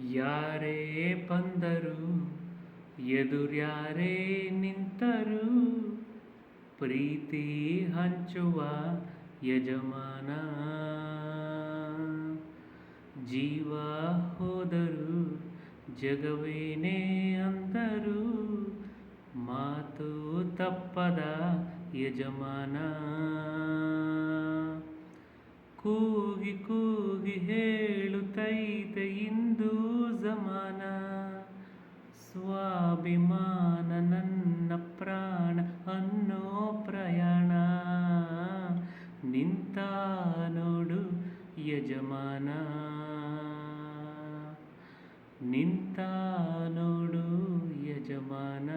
ಯಾರೇ ಬಂದರು, ಎದುರ್ಯಾರೇ ನಿಂತರು. ಪ್ರೀತಿ ಹಂಚುವ ಯಜಮಾನ. ಜೀವ ಹೋದರು, ಜಗವೇನೇ ಅಂದರು. ಮಾತು ತಪ್ಪದ ಯಜಮಾನ. ಕೂಗಿ ಕೂಗಿ ಹೇಳುತ್ತೈತೆ ಇಂದು. ಜಮಾನ, ಸ್ವಾಭಿಮಾನ ನನ್ನ ಪ್ರಾಣ ಅನ್ನೋ ಪ್ರಯಾಣ. ನಿಂತ ನೋಡು ಯಜಮಾನ. ನಿಂತ ನೋಡು ಯಜಮಾನ.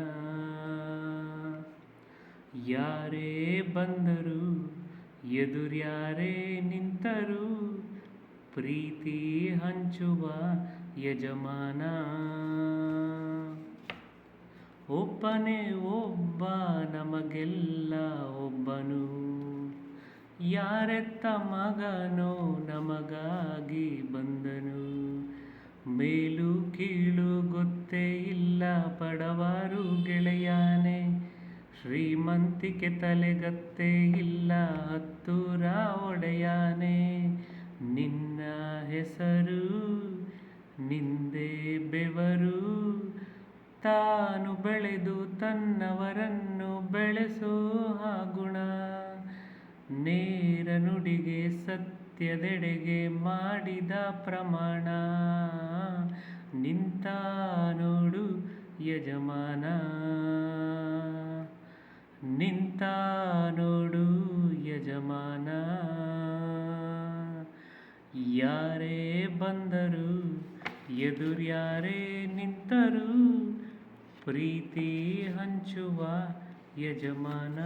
ಯಾರೇ ಬಂದರು, ಎದುರ್ಯಾರೇ ನಿಂತರು ಪ್ರೀತಿ ಹಂಚುವ ಯಜಮಾನ. ಒಬ್ಬನೇ ಒಬ್ಬ ನಮಗೆಲ್ಲ ಒಬ್ಬನು. ಯಾರೆತ್ತ ಮಗನೋ ನಮಗಾಗಿ ಬಂದನು. ಮೇಲು ಕೀಳು ಗೊತ್ತೇ ಇಲ್ಲ ಪಡವಾರು ಗೆಳೆಯಾನೆ. ಶ್ರೀಮಂತಿಕೆ ತಲೆಗತ್ತೇ ಇಲ್ಲ ಹತ್ತೂರ ಒಡೆಯಾನೆ. ನಿನ್ನ ಹೆಸರು, ನಿಂದೆ ಬೆವರು, ತಾನು ಬೆಳೆದು ತನ್ನವರನ್ನು ಬೆಳೆಸೋ ಗುಣ. ನೇರ ನುಡಿಗೆ ಸತ್ಯದೆಡೆಗೆ ಮಾಡಿದ ಪ್ರಮಾಣ. ನಿಂತ ನೋಡು ಯಜಮಾನ. ನಿಂತ ನೋಡು ಯಜಮಾನ. ಯಾರೇ ಬಂದರು ಎದುರ್ಯಾರೇ ನಿಂತರು, ಪ್ರೀತಿ ಹಂಚುವ ಯಜಮಾನ.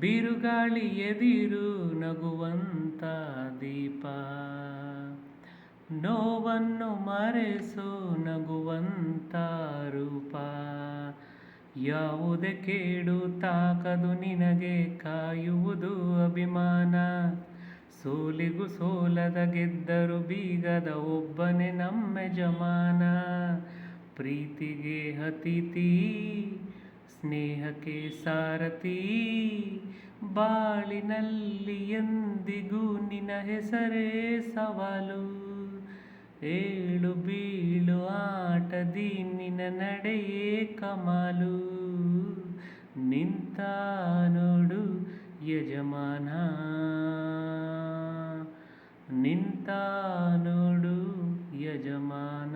ಬಿರುಗಾಳಿ ಎದಿರು ನಗುವಂತ ದೀಪ. ನೋವನ್ನು ಮರೆಸು ನಗುವಂತ ರೂಪ. ಯಾವುದೇ ಕೇಡು ತಾಕದು ನಿನಗೆ ಕಾಯುವುದು ಅಭಿಮಾನ. ಸೋಲಿಗೂ ಸೋಲದ ಗೆದ್ದರು ಬೀಗದ ಒಬ್ಬನೇ ನಮ್ಮ ಜಮಾನ ಪ್ರೀತಿಗೆ ಅತಿಥಿ, ಸ್ನೇಹಕ್ಕೆ ಸಾರಥಿ, ಬಾಳಿನಲ್ಲಿ ಎಂದಿಗೂ ನಿನ ಹೆಸರೇ ಸವಾಲು. ಏಳು ಬೀಳು ಆಟದಿ ನಿನ್ನ ನಡೆಯೇ ಕಮಾಲು ನಿಂತ ನೋಡು ಯಜಮಾನ ನಿಂತ ನೋಡು ಯಜಮಾನ